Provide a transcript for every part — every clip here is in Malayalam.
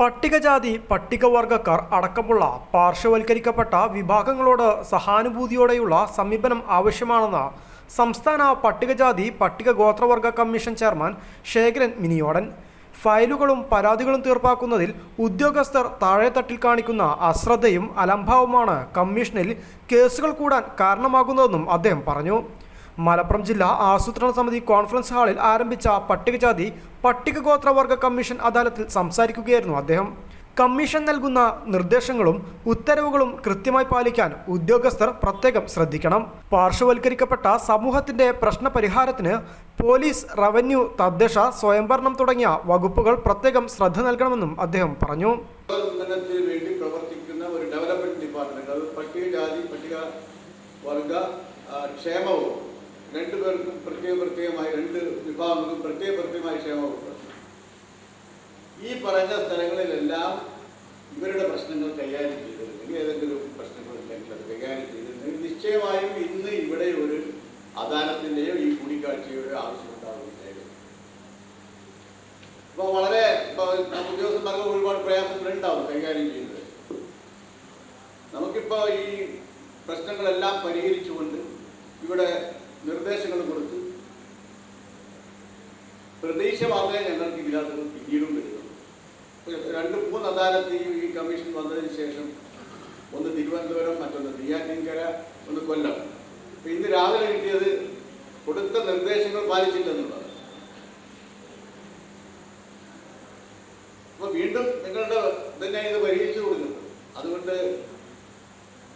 പട്ടികജാതി പട്ടികവർഗക്കാർ അടക്കമുള്ള പാർശ്വവൽക്കരിക്കപ്പെട്ട വിഭാഗങ്ങളോട് സഹാനുഭൂതിയോടെയുള്ള സമീപനം ആവശ്യമാണെന്ന് സംസ്ഥാന പട്ടികജാതി പട്ടിക ഗോത്രവർഗ കമ്മീഷൻ ചെയർമാൻ ശേഖരൻ മിനിയോടൻ. ഫയലുകളും പരാതികളും തീർപ്പാക്കുന്നതിൽ ഉദ്യോഗസ്ഥർ താഴെത്തട്ടിൽ കാണിക്കുന്ന അശ്രദ്ധയും അലംഭാവുമാണ് കമ്മീഷനിൽ കേസുകൾ കൂടാൻ കാരണമാകുന്നതെന്നും അദ്ദേഹം പറഞ്ഞു. മലപ്പുറം ജില്ലാ ആസൂത്രണ സമിതി കോൺഫറൻസ് ഹാളിൽ ആരംഭിച്ച പട്ടികജാതി പട്ടികഗോത്രവർഗ കമ്മീഷൻ അദാലത്തിൽ സംസാരിക്കുകയായിരുന്നു അദ്ദേഹം. കമ്മീഷൻ നൽകുന്ന നിർദ്ദേശങ്ങളും ഉത്തരവുകളും കൃത്യമായി പാലിക്കാൻ ഉദ്യോഗസ്ഥർ പ്രത്യേകം ശ്രദ്ധിക്കണം. പാർശ്വവൽക്കരിക്കപ്പെട്ട സമൂഹത്തിന്റെ പ്രശ്നപരിഹാരത്തിന് പോലീസ് റവന്യൂ തദ്ദേശ സ്വയംഭരണം തുടങ്ങിയ വകുപ്പുകൾ പ്രത്യേകം ശ്രദ്ധ നൽകണമെന്നും അദ്ദേഹം പറഞ്ഞു. വേണ്ടി പ്രവർത്തിക്കുന്ന ഒരു ഡെവലപ്മെന്റ് ഡിപ്പാർട്ട്മെന്റ് പട്ടികജാതി ക്ഷേമവും രണ്ടുപേർക്കും പ്രത്യേക പ്രത്യേകമായി രണ്ട് വിഭാഗങ്ങൾക്കും പ്രത്യേക പ്രത്യേകമായ ക്ഷേമവും ഈ പറഞ്ഞ സ്ഥലങ്ങളിലെല്ലാം ഇവരുടെ പ്രശ്നങ്ങൾ കൈകാര്യം ചെയ്തിരുന്നെങ്കിൽ ഏതെങ്കിലും പ്രശ്നങ്ങൾ ഉണ്ടെങ്കിൽ അത് കൈകാര്യം ചെയ്തിരുന്നെങ്കിൽ നിശ്ചയമായും ഇന്ന് ഇവിടെ ഒരു അദാലത്തിന്റെയോ ഈ കൂടിക്കാഴ്ചയുടെയോ ആവശ്യമുണ്ടാകുന്നില്ലായിരുന്നു അപ്പോൾ വളരെ ഇപ്പൊ ഉദ്യോഗസ്ഥന്മാർക്ക് ഒരുപാട് പ്രയാസങ്ങളുണ്ടാവും കൈകാര്യം ചെയ്യുന്നത്. നമുക്കിപ്പോൾ ഈ പ്രശ്നങ്ങളെല്ലാം പരിഹരിച്ചുകൊണ്ട് ഇവിടെ നിർദ്ദേശങ്ങൾ കൊടുത്തു പ്രതീക്ഷ മാത്രമേ ഞങ്ങൾക്ക് ഇതിനകത്ത് പിന്നീടും വരുന്നുള്ളൂ. രണ്ട് മൂന്ന് അദാലത്ത് ഈ ഈ കമ്മീഷൻ വന്നതിന് ശേഷം ഒന്ന് തിരുവനന്തപുരം മറ്റൊന്ന് നെയ്യാറ്റിൻകര ഒന്ന് കൊല്ലം. അപ്പൊ ഇന്ന് രാവിലെ കിട്ടിയത് കൊടുത്ത നിർദ്ദേശങ്ങൾ പാലിച്ചില്ലെന്നുള്ളത് അപ്പൊ വീണ്ടും നിങ്ങളുടെ തന്നെ ഇത് പരിഹരിച്ചു കൊടുക്കുന്നത് അതുകൊണ്ട്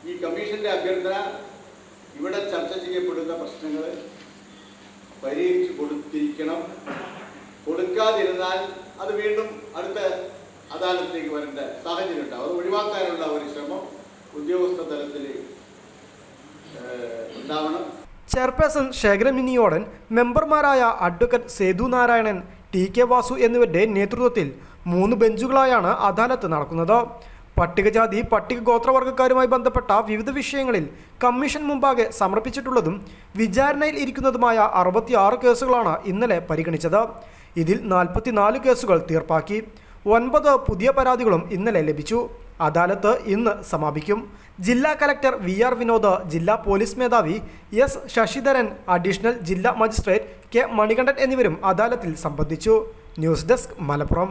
ഈ കമ്മീഷന്റെ അഭ്യർത്ഥന ഇവിടെ ചർച്ച ചെയ്യപ്പെടുന്ന പ്രശ്നങ്ങൾ പരിഹരിച്ചു കൊടുത്തിരിക്കണം. കൊടുക്കാതിരുന്നാൽ അത് വീണ്ടും അടുത്ത അദാലത്തിലേക്ക് വരേണ്ട സാഹചര്യം ഉണ്ടാവും അത് ഒഴിവാക്കാനുള്ള ഒരു ശ്രമം ഉദ്യോഗസ്ഥ തലത്തിൽ ഉണ്ടാവണം. ചെയർപേഴ്സൺ ശേഖരമിനിയോടൻ മെമ്പർമാരായ advocate Sethu Narayanan T K Vasu എന്നിവരുടെ നേതൃത്വത്തിൽ മൂന്ന് ബെഞ്ചുകളായാണ് അദാലത്ത് നടക്കുന്നത്. പട്ടികജാതി പട്ടിക ഗോത്രവർഗക്കാരുമായി ബന്ധപ്പെട്ട വിവിധ വിഷയങ്ങളിൽ കമ്മീഷൻ മുമ്പാകെ സമർപ്പിച്ചിട്ടുള്ളതും വിചാരണയിൽ ഇരിക്കുന്നതുമായ അറുപത്തിയാറ് കേസുകളാണ് ഇന്നലെ പരിഗണിച്ചത്. ഇതിൽ നാൽപ്പത്തിനാല് കേസുകൾ തീർപ്പാക്കി. ഒൻപത് പുതിയ പരാതികളും ഇന്നലെ ലഭിച്ചു. അദാലത്ത് ഇന്ന് സമാപിക്കും. ജില്ലാ കലക്ടർ വി ആർ വിനോദ് ജില്ലാ പോലീസ് മേധാവി എസ് ശശിധരൻ അഡീഷണൽ ജില്ലാ മജിസ്ട്രേറ്റ് കെ മണികണ്ഠൻ എന്നിവരും അദാലത്തിൽ സംബന്ധിച്ചു. News desk Malappuram.